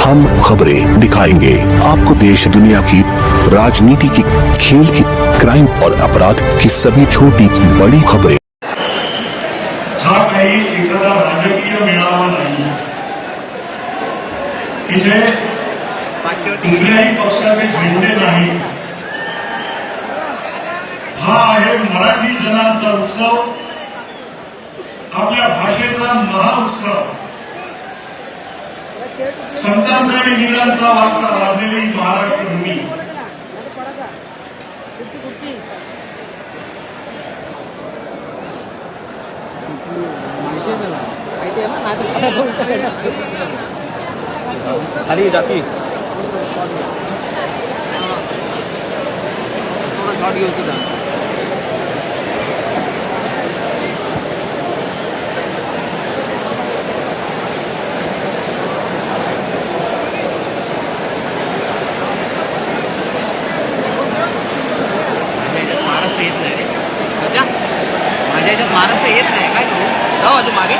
हम खबरें दिखाएँगे। आपको देश, दुनिया की, राजनीति की, खेल की क्राइम और अपराध की सभी छोटी, बड़ी खबरें। मराठी जनांचा उत्सव, आपल्या भाषेचा महाउत्सव संतांचा आणि वीरांचा वारसा लाभलेली महाराष्ट्र भूमी खाली जाती थोडा शॉट घेऊ सुद्धा माझ्या ह्याच्यात महाराष्ट्र येत नाही रे अच्छा माझ्या ह्याच्यात महाराष्ट्र येत नाही काय करू जाऊ अजून मागे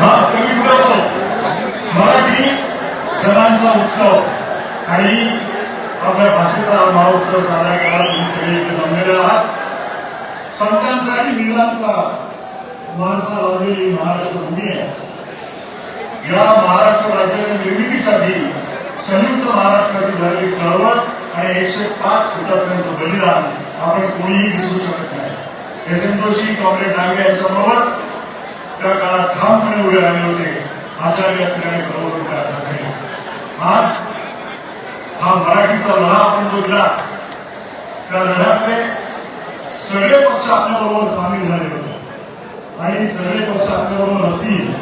हा कमी बोलतो मराठी जनांचा उत्सव आणि आपल्या भाषेचा महोत्सव साजरा करायला तुम्ही सगळे इथे जमलेले आहात. संतांचा आणि वीरांचा वारसा लावलेली महाराष्ट्र भूमी आहे. या महाराष्ट्र राज्याच्या निर्मितीसाठी संयुक्त महाराष्ट्राची झालेली चळवळ आणि एकशे पाच हुतात्म्यांचं बलिदान आपण कोणीही विसरू शकत नाही. S N Joshi comrade Dange यांच्याबरोबर त्या काळात ठामपणे उभे राहिले होते. आचार्य आणि प्रबोधनकार ठाकरे आज हा मराठीचा लढा आपण जो दिला त्या लढ्यामध्ये सगळे पक्ष आपल्याबरोबर सामील झाले होते. आणि सगळे पक्ष आपल्याबरोबर असतील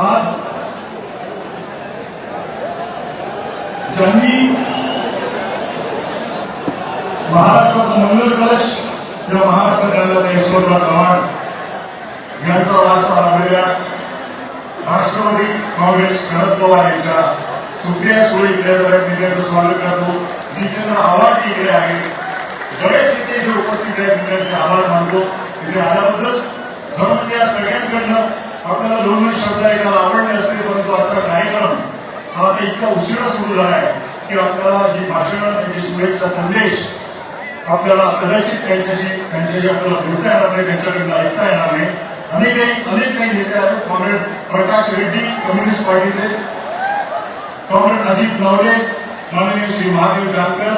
आज ज्यांनी महाराष्ट्राचा मंगल कलश या महाराष्ट्र आणला यशवंतराव चव्हाण यांचा वारसा लाभलेल्या राष्ट्रवादी काँग्रेस शरद पवार यांच्या सुप्रिया सुळे इकडे जरा मी स्वागत करतो. जितेंद्र आव्हाड इकडे आहे. गणेश इथे जे उपस्थित आहेत मित्रांचे आभार मानतो. इथे आल्याबद्दल खरं म्हणजे या सगळ्यांकडनं आपल्याला दोन दोन शब्द ऐकायला आवडले असते परंतु असा कार्यक्रम हा आता इतका उशिरा सुरू झाला आहे की आपल्याला जी भाषणं त्यांची शुभेच्छा संदेश आपल्याला कदाचित त्यांच्याशी त्यांच्याशी आपल्याला बोलता येणार नाही त्यांच्याकडनं ऐकता येणार नाही. अनेक काही अनेक काही नेते आहेत. कॉम्रेड प्रकाश रेड्डी कम्युनिस्ट पार्टीचे कॉम्रेड अजित नवले माननीय श्री महादेव जानकर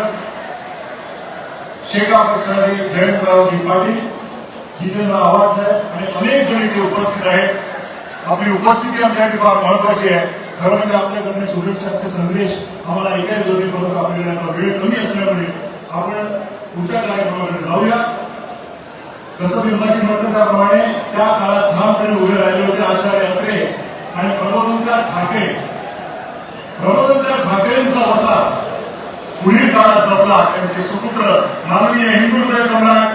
शेका पक्षाचे जयंतराव पाटील जितेंद्र आव्हाड साहेब आणि अनेक जण इथे उपस्थित आहेत. आपली उपस्थिती आमच्यासाठी फार महत्वाची आहे. खरं म्हणजे आपल्याकडनं शुभेच्छाचे संदेश आम्हाला ऐकायला जोडी परंतु आपल्याकडे आता वेळ कमी असल्यामुळे आपण पुढच्या कार्यक्रमाकडे जाऊया. जसं मी मगाशी म्हटलं त्याप्रमाणे त्या काळात ठामपणे उभे राहिले होते आचार्य अत्रे आणि प्रबोधनकार ठाकरे. प्रबोधनकार ठाकरेंचा वसा पुढील काळात जपला त्यांचे सुपुत्र माननीय हिंदू हृदय सम्राट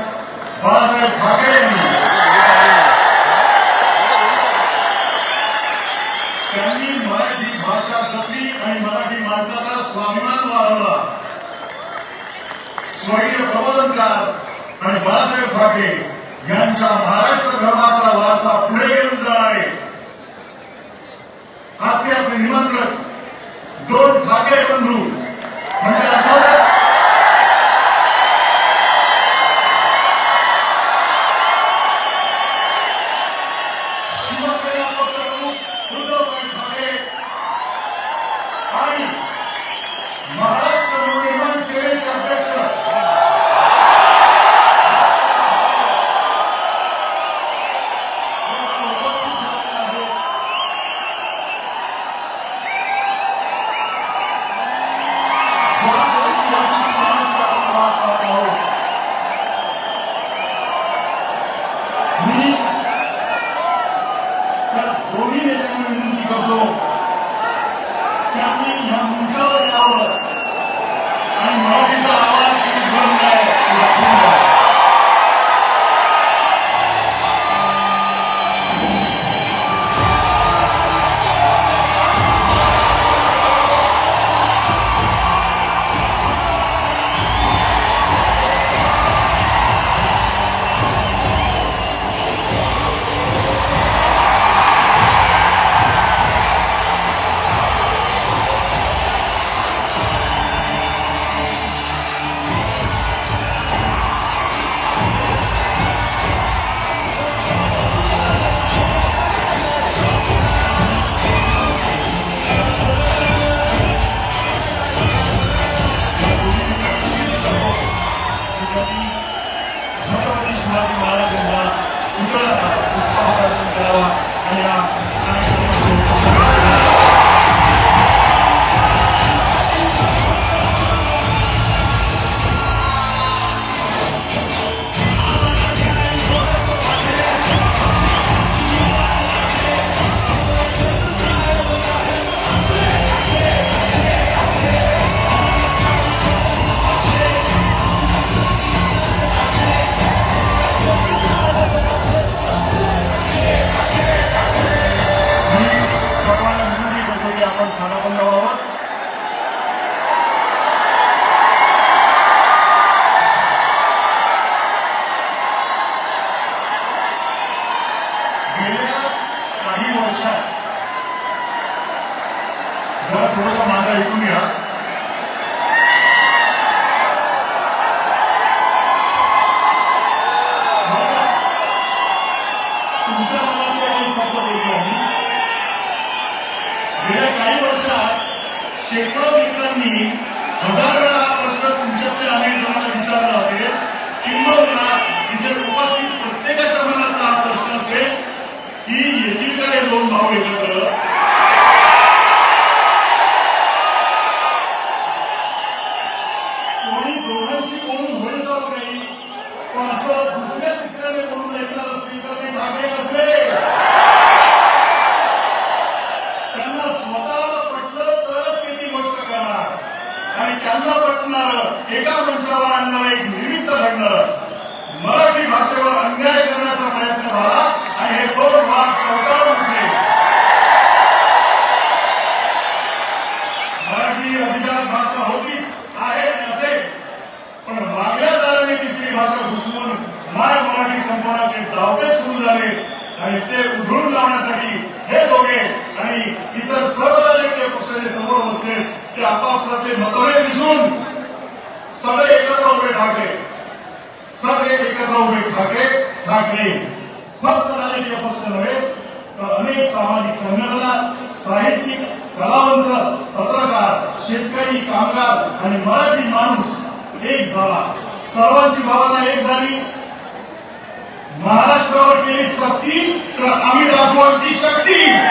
सगळे मिसून सगळे एकत्र उभे ठाकरे. सगळे एकत्र उभे ठाकरे ठाकरे. फक्त राजकीय पक्ष नव्हे तर अनेक सामाजिक संघटना साहित्यिक कलावंत पत्रकार शेतकरी कामगार आणि मराठी माणूस एक झाला. सर्वांची भावना एक झाली. महाराष्ट्रावर केली शक्ती तर आम्ही दाखवायची शक्ती.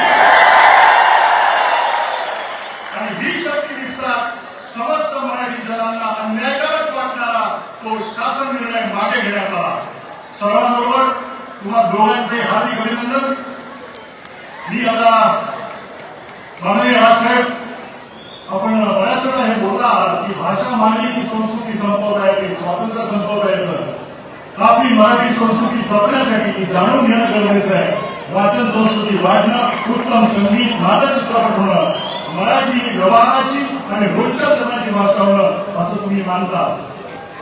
आपली मराठी संस्कृती जपण्यासाठी जाणून घेणं गरजेचं आहे. वाचन संस्कृती वाढणं उत्तम संगीत माझा चित्रपट होणं मराठी व्यवहाराची आणि रोजच्या भाषा होणं असं तुम्ही मानता.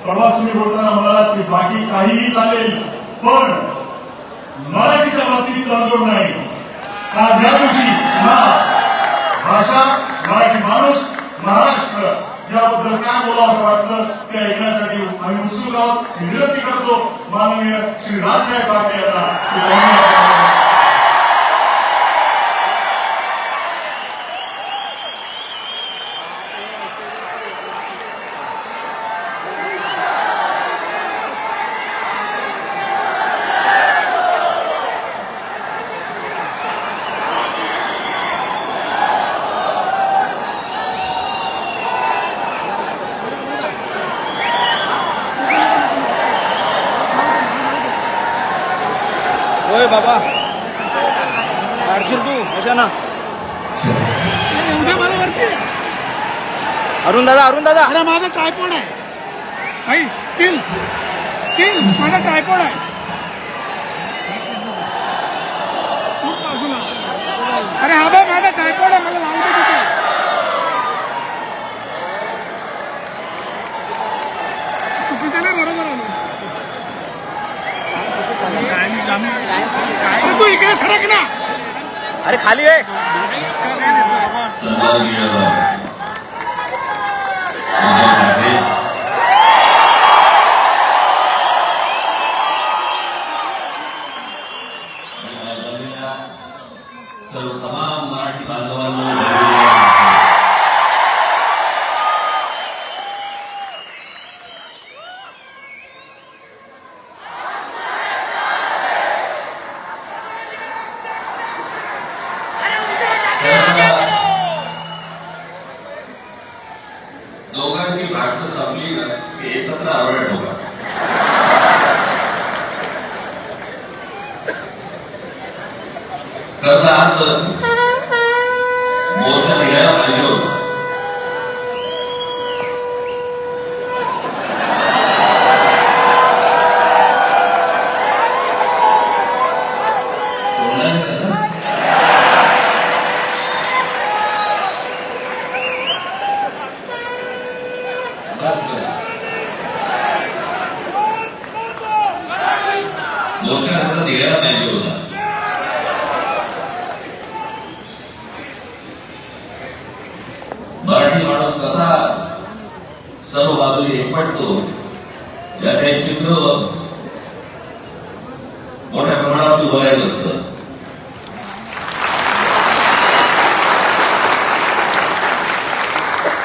प्रवास तुम्ही बोलताना म्हणाला की बाकी काहीही चालेल पण मराठीच्या बाबतीत तडजोड नाही. आज या भाषा मराठी माणूस महाराष्ट्र. याबद्दल काय बोलावं असं वाटलं ते ऐकण्यासाठी आणि उत्सुक आहोत विनंती करतो माननीय श्री राजसाहेब ठाकरे बाबा. काढशील तू कशाना उद्या मला वरती अरुण दादा अरुण दादा. अरे माझा ट्रायपॉड आहे. आई स्टील स्टील माझा ट्रायपॉड आहे. अरे हा बाय माझा ट्रायपॉड आहे मला तू इकडे सरक ना. अरे खाली आहे की एकत्र आवड ठोका खरं तर आज मोर्चा सर्व बाजूने एकवटतो याचे चित्र मोठ्या प्रमाणावर उभं राहिलं असतं.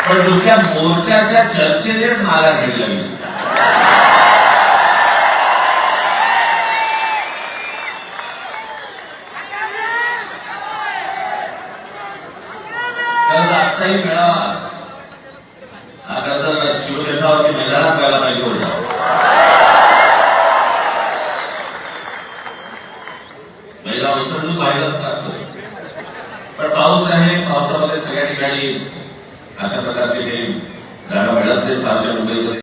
पण दुसऱ्या मोर्चाच्या चर्चेनेच मागा घ्यावी लागली. आजचाही मेळावा तर शिवनेत्रावरती मैदानात व्हायला पाहिजे होता महिला उचलून पाहिलंच लागतो पण पाऊस आहे पावसामध्ये सगळ्या ठिकाणी अशा प्रकारचे काही जागा मिळत नाही फारशा मुंबईमध्ये